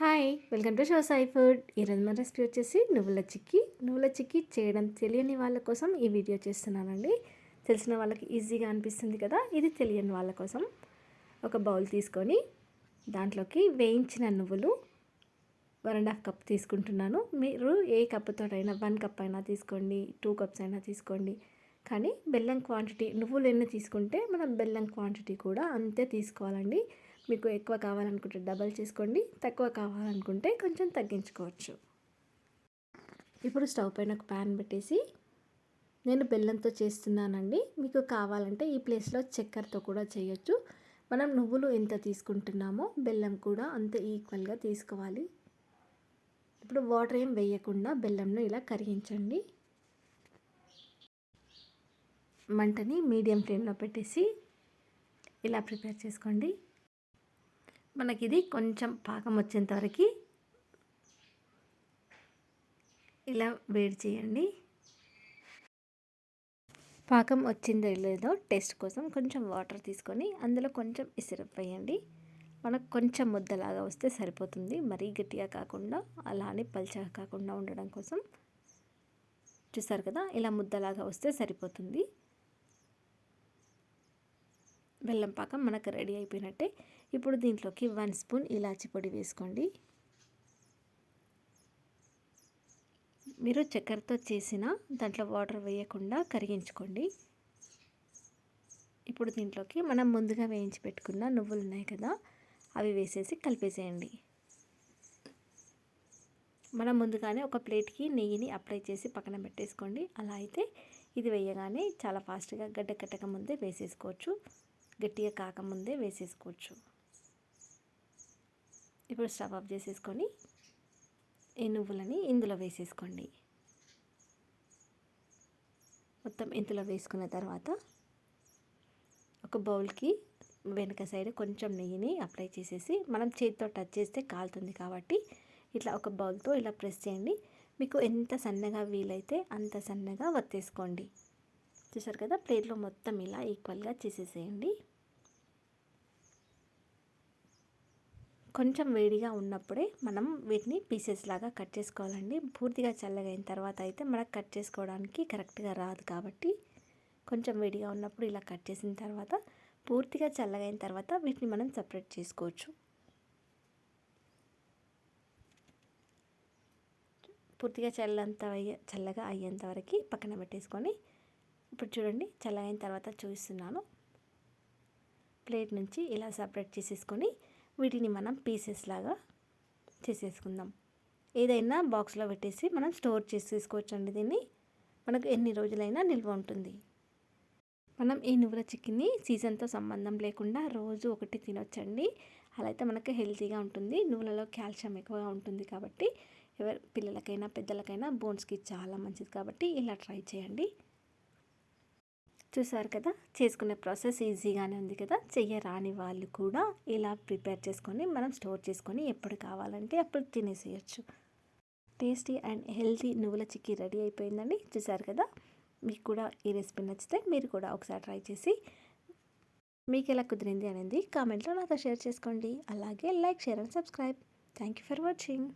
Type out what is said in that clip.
Hi welcome to show Sai food. ఈరోజు మన recipe వచ్చేసి నువ్వుల చిక్కీ. నువ్వుల చిక్కీ చేయడం తెలియని వాళ్ళ కోసం ఈ వీడియో చేస్తున్నానండి. తెలిసిన వాళ్ళకి ఈజీగా అనిపిస్తుంది కదా ఇది తెలియని వాళ్ళ కోసం. ఒక బౌల్ తీసుకొని దాంట్లోకి వేయించిన నువ్వులు వన్ అండ్ హాఫ్ కప్ తీసుకుంటున్నాను. మీరు ఏ కప్తోటైనా వన్ కప్ అయినా తీసుకోండి టూ కప్స్ అయినా తీసుకోండి. కానీ బెల్లం క్వాంటిటీ నువ్వులు ఎన్ని తీసుకుంటే మనం బెల్లం క్వాంటిటీ కూడా అంతే తీసుకోవాలండి. మీకు ఎక్కువ కావాలనుకుంటే డబల్ చేసుకోండి తక్కువ కావాలనుకుంటే కొంచెం తగ్గించుకోవచ్చు. ఇప్పుడు స్టవ్ పైన ఒక ప్యాన్ పెట్టేసి నేను బెల్లంతో చేస్తున్నానండి. మీకు కావాలంటే ఈ ప్లేస్లో చక్కెరతో కూడా చేయొచ్చు. మనం నువ్వులు ఎంత తీసుకుంటున్నామో బెల్లం కూడా అంత ఈక్వల్గా తీసుకోవాలి. ఇప్పుడు వాటర్ ఏం వేయకుండా బెల్లంను ఇలా కరిగించండి. మంటని మీడియం ఫ్లేమ్లో పెట్టేసి ఇలా ప్రిపేర్ చేసుకోండి. మనకి ఇది కొంచెం పాకం వచ్చేంత వరకు ఇలా వేడి చేయండి. పాకం వచ్చిందో లేదో టేస్ట్ కోసం కొంచెం వాటర్ తీసుకొని అందులో కొంచెం ఇసిరప్ వేయండి. మనకు కొంచెం ముద్దలాగా వస్తే సరిపోతుంది. మరీ గట్టిగా కాకుండా అలానే పల్చగా కాకుండా ఉండడం కోసం చూసారు కదా? ఇలా ముద్దలాగా వస్తే సరిపోతుంది. బెల్లం పాకం మనకు రెడీ అయిపోయినట్టే. ఇప్పుడు దీంట్లోకి వన్ స్పూన్ ఇలాచి పొడి వేసుకోండి. మీరు చక్కెరతో చేసిన దాంట్లో వాటర్ వేయకుండా కరిగించుకోండి. ఇప్పుడు దీంట్లోకి మనం ముందుగా వేయించి పెట్టుకున్న నువ్వులు ఉన్నాయి కదా అవి వేసేసి కలిపేసేయండి. మనం ముందుగానే ఒక ప్లేట్కి నెయ్యిని అప్లై చేసి పక్కన పెట్టేసుకోండి. అలా అయితే ఇది వేయగానే చాలా ఫాస్ట్గా గడ్డ కట్టక ముందే వేసేసుకోవచ్చు. గట్టిగా కాకముందే వేసేసుకోవచ్చు. ఇప్పుడు స్టవ్ ఆఫ్ చేసేసుకొని ఈ నువ్వులని ఇందులో వేసేసుకోండి. మొత్తం ఇందులో వేసుకున్న తర్వాత ఒక బౌల్కి వెనుక సైడ్ కొంచెం నెయ్యిని అప్లై చేసేసి మనం చేతితో టచ్ చేస్తే కాలుతుంది కాబట్టి ఇట్లా ఒక బౌల్తో ఇలా ప్రెస్ చేయండి. మీకు ఎంత సన్నగా వీలైతే అంత సన్నగా వత్తేసుకోండి. చూసారు కదా ప్లేట్లో మొత్తం ఇలా ఈక్వల్గా చేసేసేయండి. కొంచెం వేడిగా ఉన్నప్పుడే మనం వీటిని పీసెస్ లాగా కట్ చేసుకోవాలండి. పూర్తిగా చల్లగా అయిన తర్వాత అయితే మనకు కట్ చేసుకోవడానికి కరెక్ట్గా రాదు కాబట్టి కొంచెం వేడిగా ఉన్నప్పుడు ఇలా కట్ చేసిన తర్వాత పూర్తిగా చల్లగా అయిన తర్వాత వీటిని మనం సపరేట్ చేసుకోవచ్చు. పూర్తిగా చల్లంత చల్లగా అయ్యేంత వరకు పక్కన పెట్టేసుకొని ఇప్పుడు చూడండి చల్లగా అయిన తర్వాత చూపిస్తున్నాను. ప్లేట్ నుంచి ఇలా సపరేట్ చేసేసుకొని వీటిని మనం పీసెస్ లాగా చేసేసుకుందాం. ఏదైనా బాక్స్లో పెట్టేసి మనం స్టోర్ చేసేసుకోవచ్చు అండి దీన్ని. మనకు ఎన్ని రోజులైనా నిల్వ ఉంటుంది. మనం ఈ నువ్వుల చికెన్ని సీజన్తో సంబంధం లేకుండా రోజు ఒకటి తినొచ్చండి. అలా అయితే మనకు హెల్తీగా ఉంటుంది. నువ్వులలో కాల్షియం ఎక్కువగా ఉంటుంది కాబట్టి ఎవరి పిల్లలకైనా పెద్దలకైనా బోన్స్కి చాలా మంచిది కాబట్టి ఇలా ట్రై చేయండి. చూసారు కదా? చేసుకునే ప్రాసెస్ ఈజీగానే ఉంది కదా? చెయ్యరాని వాళ్ళు కూడా ఇలా ప్రిపేర్ చేసుకొని మనం స్టోర్ చేసుకొని ఎప్పుడు కావాలంటే అప్పుడు తినేసేయచ్చు. టేస్టీ అండ్ హెల్తీ నువ్వుల చిక్కీ రెడీ అయిపోయిందండి. చూసారు కదా? మీకు కూడా ఈ రెసిపీ నచ్చితే మీరు కూడా ఒకసారి ట్రై చేసి మీకు ఎలా కుదిరింది అనేది కామెంట్లో నాతో షేర్ చేసుకోండి. అలాగే like share and subscribe. Thank you for watching.